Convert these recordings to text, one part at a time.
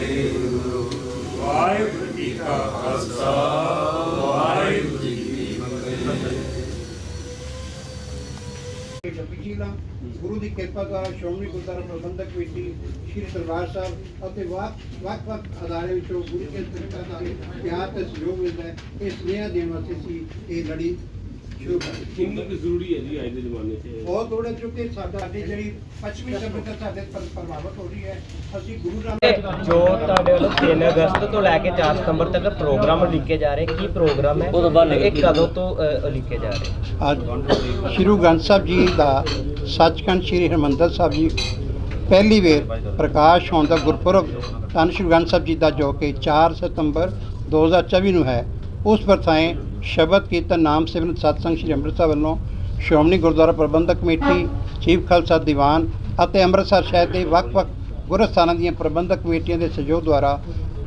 ਵਾਹਿਗੁਰੂ ਵਾਹਿਗੁਰੂ ਜੀ ਕਾ ਖਾਲਸਾ ਵਾਹਿਗੁਰੂ ਜੀ ਕੀ ਫਤਿਹ ਜੀ ਦਾ ਗੁਰੂ ਦੀ ਕਿਰਪਾ ਨਾਲ ਸ਼੍ਰੋਮਣੀ ਗੁਰਦੁਆਰਾ ਪ੍ਰਬੰਧਕ ਕਮੇਟੀ ਸ਼੍ਰੀ ਸਰਦਾਰ ਸਾਹਿਬ ਅਤੇ ਵੱਖ ਵੱਖ ਅਦਾਰੇ ਵਿੱਚੋਂ ਗੁਰੂ ਕੇ ਸੰਗਤਾਂ ਦਾ ਪਿਆਰ ਤੇ ਸਹਿਯੋਗ ਮਿਲਦਾ ਹੈ। ਇਸ ਨਿਆਂ ਦੇ ਵਾਸਤੇ ਸੀ ਇਹ ਲੜੀ ਸ਼ੁਰੂ ਕਰ ਕਿੰਨੀ ਕੁ ਜ਼ਰੂਰੀ ਹੈ ਜੀ ਅੱਜ ਦੇ ਜ਼ਮਾਨੇ 'ਚ? ਬਹੁਤ ਥੋੜੇ ਚੁੱਕੇ ਸਾਡਾ ਸਾਡੀ ਜਿਹੜੀ ਪੱਛਮੀ ਸਭਿਅਤਾ ਸਾਡੇ ਪਰ ਪ੍ਰਭਾਵਿਤ ਹੋ ਰਹੀ ਹੈ। ਅਸੀਂ ਗੁਰੂ ਨਾਨਕ ਜੋ ਤੁਹਾਡੇ ਵੱਲੋਂ 3 ਅਗਸਤ ਤੋਂ ਲੈ ਕੇ 4 ਸਤੰਬਰ ਤੱਕ ਪ੍ਰੋਗਰਾਮ ਲਿਖੇ ਜਾ ਰਹੇ ਕੀ ਪ੍ਰੋਗਰਾਮ ਹੈ? ਤੇ ਇਹ ਕਦੋਂ ਤੋਂ ਅ, ਲਿਖੇ ਜਾ ਰਹੇ? ਅੱਜ ਸ਼੍ਰੀ ਗ੍ਰੰਥ ਸਾਹਿਬ ਜੀ ਦਾ ਸੱਚਖੰਡ ਸ਼੍ਰੀ ਹਰਿਮੰਦਰ ਸਾਹਿਬ ਜੀ ਪਹਿਲੀ ਵੇਰ ਪ੍ਰਕਾਸ਼ ਹੋਣ ਦਾ ਗੁਰਪੁਰਬ ਧੰਨ ਸ਼੍ਰੀ ਗੁਰੂ ਗ੍ਰੰਥ ਸਾਹਿਬ ਜੀ ਦਾ ਜੋ ਕਿ 4 ਸਤੰਬਰ 2024 ਨੂੰ ਹੈ ਉਸ ਪਰਥਾਏ ਸ਼ਬਦ ਕੀਰਤਨ ਨਾਮ ਸਿਮਰਨ ਸਤਸੰਗ ਸ਼੍ਰੀ ਅੰਮ੍ਰਿਤਸਰ ਵੱਲੋਂ ਸ਼੍ਰੋਮਣੀ ਗੁਰਦੁਆਰਾ ਪ੍ਰਬੰਧਕ ਕਮੇਟੀ, ਚੀਫ ਖਾਲਸਾ ਦੀਵਾਨ ਅਤੇ ਅੰਮ੍ਰਿਤਸਰ ਸ਼ਹਿਰ ਦੇ ਵੱਖ-ਵੱਖ ਗੁਰਸਥਾਨਾਂ ਦੀਆਂ ਪ੍ਰਬੰਧਕ ਕਮੇਟੀਆਂ ਦੇ ਸਹਿਯੋਗ ਦੁਆਰਾ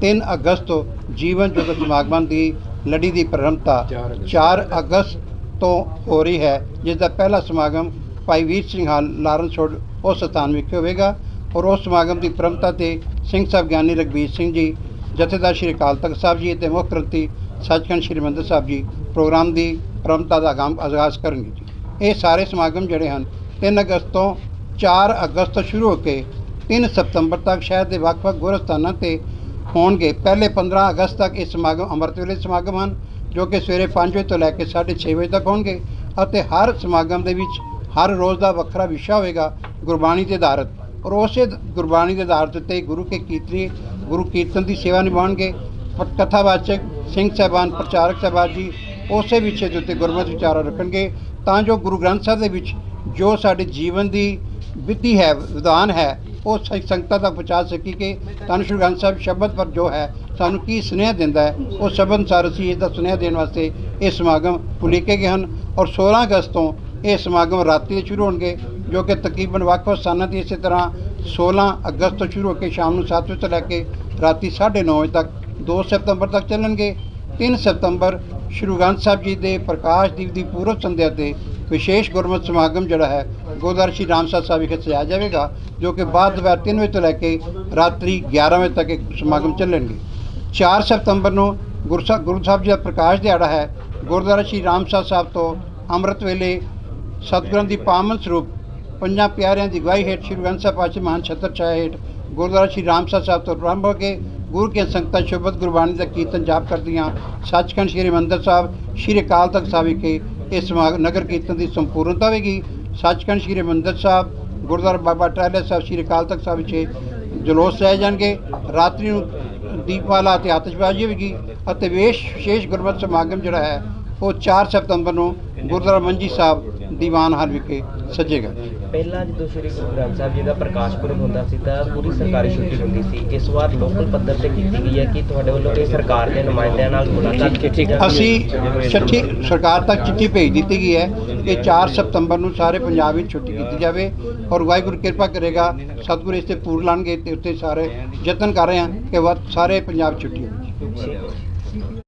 3 ਅਗਸਤ ਤੋਂ ਜੀਵਨ ਜੁਗਤ ਸਮਾਗਮਾਂ ਦੀ ਲੜੀ ਦੀ ਪ੍ਰਰੰਭਤਾ 4 ਅਗਸਤ ਤੋਂ ਹੋ ਰਹੀ ਹੈ, ਜਿਸ ਦਾ ਪਹਿਲਾ ਸਮਾਗਮ Bhai Vir Singh hall Lawrence road ਉਸ ਸਥਾਨ ਵਿਖੇ ਹੋਵੇਗਾ ਔਰ ਉਸ ਸਮਾਗਮ ਦੀ ਪ੍ਰਮਤਾ ਤੇ ਸਿੰਘ ਸਾਹਿਬ ਗਿਆਨੀ ਰਗਵੀਰ ਸਿੰਘ ਜੀ, ਜਥੇਦਾਰ ਸ਼੍ਰੀ ਅਕਾਲ ਤਖਤ ਸਾਹਿਬ ਜੀ ਅਤੇ ਮੁੱਖ ਗ੍ਰੰਥੀ ਸੱਚਖੰਡ ਸ਼੍ਰੀ ਮੰਦਰ ਸਾਹਿਬ ਜੀ ਪ੍ਰੋਗਰਾਮ ਦੀ ਪ੍ਰਮਤਾ ਦਾ ਆਗਾਮ ਆਗਾਜ਼ ਕਰਨਗੇ ਜੀ। ਇਹ ਸਾਰੇ ਸਮਾਗਮ ਜਿਹੜੇ ਹਨ 3 ਅਗਸਤ ਤੋਂ 4 ਅਗਸਤ ਤੋਂ ਸ਼ੁਰੂ ਹੋ ਕੇ 3 ਸਤੰਬਰ ਤੱਕ ਸ਼ਹਿਰ ਦੇ ਵੱਖ-ਵੱਖ ਗੁਰਸਥਾਨਾਂ ਤੇ ਹੋਣਗੇ। ਪਹਿਲੇ 15 ਅਗਸਤ ਤੱਕ ਇਹ ਸਮਾਗਮ ਅੰਮ੍ਰਿਤ ਵੇਲੇ ਸਮਾਗਮ ਹਨ, ਜੋ ਕਿ ਸਵੇਰੇ 5 ਵਜੇ ਤੋਂ ਲੈ ਕੇ 6:30 ਵਜੇ ਤੱਕ ਹੋਣਗੇ ਅਤੇ ਹਰ ਸਮਾਗਮ ਦੇ ਵਿੱਚ ਹਰ ਰੋਜ਼ ਦਾ ਵੱਖਰਾ ਵਿਸ਼ਾ ਹੋਵੇਗਾ, ਗੁਰਬਾਣੀ ਤੇ ਆਧਾਰਿਤ। ਔਰ ਉਸੇ ਗੁਰਬਾਣੀ ਦੇ ਆਧਾਰਿਤ ਤੇ ਗੁਰੂ ਕੇ ਕੀਰਤਨੀ ਗੁਰੂ ਕੀਰਤਨ ਦੀ ਸੇਵਾ ਨਿਭਾਉਣਗੇ। ਕਥਾਵਾਚਕ ਸਿੰਘ ਸਾਹਿਬਾਨ, ਪ੍ਰਚਾਰਕ ਸਾਹਿਬਾਨ ਜੀ ਉਸੇ ਵਿਸ਼ੇ ਦੇ ਉੱਤੇ ਗੁਰਮਤਿ ਵਿਚਾਰਾ ਰੱਖਣਗੇ, ਤਾਂ ਜੋ ਗੁਰੂ ਗ੍ਰੰਥ ਸਾਹਿਬ ਦੇ ਵਿੱਚ ਜੋ ਸਾਡੇ ਜੀਵਨ ਦੀ ਵਿਧੀ ਹੈ, ਵਿਧਾਨ ਹੈ, ਉਹ ਸ- ਸੰਗਤਾਂ ਤੱਕ ਪਹੁੰਚਾ ਸਕੀ ਕਿ ਧੰਨ ਸ਼੍ਰੀ ਗ੍ਰੰਥ ਸਾਹਿਬ ਸ਼ਬਦ ਪਰ ਜੋ ਹੈ, ਸਾਨੂੰ ਕੀ ਸੁਨੇਹਾ ਦਿੰਦਾ ਹੈ, ਉਹ ਸ਼ਬਦ ਅਨੁਸਾਰ ਅਸੀਂ ਇਹਦਾ ਸੁਨੇਹਾ ਦੇਣ ਵਾਸਤੇ ਇਹ ਸਮਾਗਮ ਉਲੀਕੇ ਗਏ ਹਨ ਔਰ 16 ਅਗਸਤ ਤੋਂ ਇਹ ਸਮਾਗਮ ਰਾਤੀ ਦੇ ਸ਼ੁਰੂ ਹੋਣਗੇ, ਜੋ ਕਿ ਤਕਰੀਬਨ ਵੱਖ-ਵੱਖ ਸਥਾਨਾਂ ਤੇ ਇਸੇ ਤਰ੍ਹਾਂ 16 ਅਗਸਤ ਤੋਂ ਸ਼ੁਰੂ ਹੋ ਕੇ ਸ਼ਾਮ ਨੂੰ 7 ਵਜੇ ਤੋਂ ਲੈ ਕੇ ਰਾਤੀ 9:30 ਵਜੇ ਤੱਕ 2 ਸਤੰਬਰ ਤੱਕ ਚੱਲਣਗੇ। 3 ਸਤੰਬਰ ਸ਼੍ਰੀ ਗ੍ਰੰਥ ਸਾਹਿਬ ਜੀ ਦੇ ਪ੍ਰਕਾਸ਼ ਦਿਵਸ ਦੀ ਪੂਰਵ ਸੰਧਿਆ ਤੇ ਵਿਸ਼ੇਸ਼ ਗੁਰਮਤਿ ਸਮਾਗਮ ਜਿਹੜਾ ਹੈ ਗੁਰਦੁਆਰਾ ਸ਼੍ਰੀ ਰਾਮਸਰ ਸਾਹਿਬ ਵਿਖੇ ਸਜਾਇਆ ਜਾਵੇਗਾ, ਜੋ ਕਿ ਬਾਅਦ ਦੁਪਹਿਰ 3 ਵਜੇ ਤੋਂ ਲੈ ਕੇ ਰਾਤਰੀ 11 ਵਜੇ ਤੱਕ ਇਹ ਸਮਾਗਮ ਚੱਲਣਗੇ। 4 ਸਤੰਬਰ ਨੂੰ ਗੁਰੂ ਗੁਰੂ ਸਾਹਿਬ ਜੀ ਦਾ ਪ੍ਰਕਾਸ਼ ਦਿਹਾੜਾ ਹੈ। ਗੁਰਦੁਆਰਾ ਸ਼੍ਰੀ ਰਾਮਸਰ ਸਾਹਿਬ ਤੋਂ ਅੰਮ੍ਰਿਤ ਵੇਲੇ ਸਤਿਗੁਰਾਂ ਦੀ ਪਾਵਨ ਸਰੂਪ, ਪੰਜਾਂ ਪਿਆਰਿਆਂ ਦੀ ਗਵਾਹੀ ਹੇਠ ਸ਼੍ਰੀ ਗ੍ਰੰਥ ਸਾਹਿਬ ਪਾਤਸ਼ਾਹ ਮਹਾਨ ਛਤਰ ਛਾਇਆ ਹੇਠ ਗੁਰਦੁਆਰਾ ਸ਼੍ਰੀ ਰਾਮਸਰ ਸਾਹਿਬ ਤੋਂ ਪ੍ਰਾਰੰਭ ਹੋ ਕੇ ਗੁਰੂ ਕੇ ਸੰਗਤਾਂ ਸ਼ੁਭਤ ਗੁਰਬਾਣੀ ਦਾ ਕੀਰਤਨ ਜਾਪ ਕਰਦੀਆਂ। ਸੱਚਖੰਡ ਸ਼੍ਰੀ ਮੰਦਰ ਸਾਹਿਬ, ਸ਼੍ਰੀ ਅਕਾਲ ਤਖਤ ਸਾਹਿਬ ਵਿਖੇ ਇਹ ਸਮਾਗਮ ਨਗਰ ਕੀਰਤਨ ਦੀ ਸੰਪੂਰਨਤਾ ਹੋਵੇਗੀ ਸੱਚਖੰਡ ਸ਼੍ਰੀ ਮੰਦਰ ਸਾਹਿਬ, ਗੁਰਦੁਆਰਾ ਬਾਬਾ ਟਾਹਲੀ ਸਾਹਿਬ, ਸ਼੍ਰੀ ਅਕਾਲ ਤਖਤ ਸਾਹਿਬ ਵਿਖੇ ਜਲੋਸ ਸਜਾਏ ਜਾਣਗੇ। ਰਾਤਰੀ ਨੂੰ ਦੀਪਮਾਲਾ ਤੇ ਆਤਿਸ਼ਬਾਜ਼ੀ ਹੋਵੇਗੀ ਅਤੇ ਵਿਸ਼ੇਸ਼ ਵਿਸ਼ੇਸ਼ ਗੁਰਮਤਿ ਸਮਾਗਮ ਜਿਹੜਾ ਹੈ, ਉਹ 4 ਸਤੰਬਰ ਨੂੰ ਗੁਰਦੁਆਰਾ ਮੰਜੀ ਸਾਹਿਬ ਦੀਵਾਨ ਹਾਲ ਵਿਖੇ ਸਜੇਗਾ। ਪਹਿਲਾਂ ਜਦੋਂ ਸ੍ਰੀ ਗੁਰੂ ਗ੍ਰੰਥ ਸਾਹਿਬ ਜੀ ਦਾ ਪ੍ਰਕਾਸ਼ ਪੁਰਬ ਹੁੰਦਾ ਸੀ ਤਾਂ ਪੂਰੀ ਸਰਕਾਰੀ ਛੁੱਟੀ ਹੁੰਦੀ ਸੀ। ਇਸ ਵਾਰ ਲੋਕਲ ਪੱਧਰ ਤੇ ਕੀਤੀ ਗਈ ਹੈ ਕਿ ਤੁਹਾਡੇ ਵੱਲੋਂ ਇਹ ਸਰਕਾਰ ਦੇ ਨੁਮਾਇੰਦਿਆਂ ਨਾਲ ਮੁਲਾਕਾਤ ਕੀਤੀ ਗਈ ਅਸੀਂ ਚਿੱਠੀ ਸਰਕਾਰ ਤੱਕ ਚਿੱਠੀ ਭੇਜ ਦਿੱਤੀ ਗਈ ਹੈ ਕਿ 4 ਸਤੰਬਰ ਨੂੰ ਸਾਰੇ ਪੰਜਾਬ ਵਿੱਚ ਛੁੱਟੀ ਕੀਤੀ ਜਾਵੇ ਔਰ ਵਾਹਿਗੁਰੂ ਕਿਰਪਾ ਕਰੇਗਾ ਸਤਿਗੁਰੂ ਇਸ ਤੇ ਪੂਰ ਲਾਣਗੇ ਤੇ ਉੱਤੇ ਸਾਰੇ ਯਤਨ ਕਰ ਰਹੇ ਹਾਂ ਕਿ ਸਾਰੇ ਪੰਜਾਬ ਛੁੱਟੀ ਹੋਵੇ।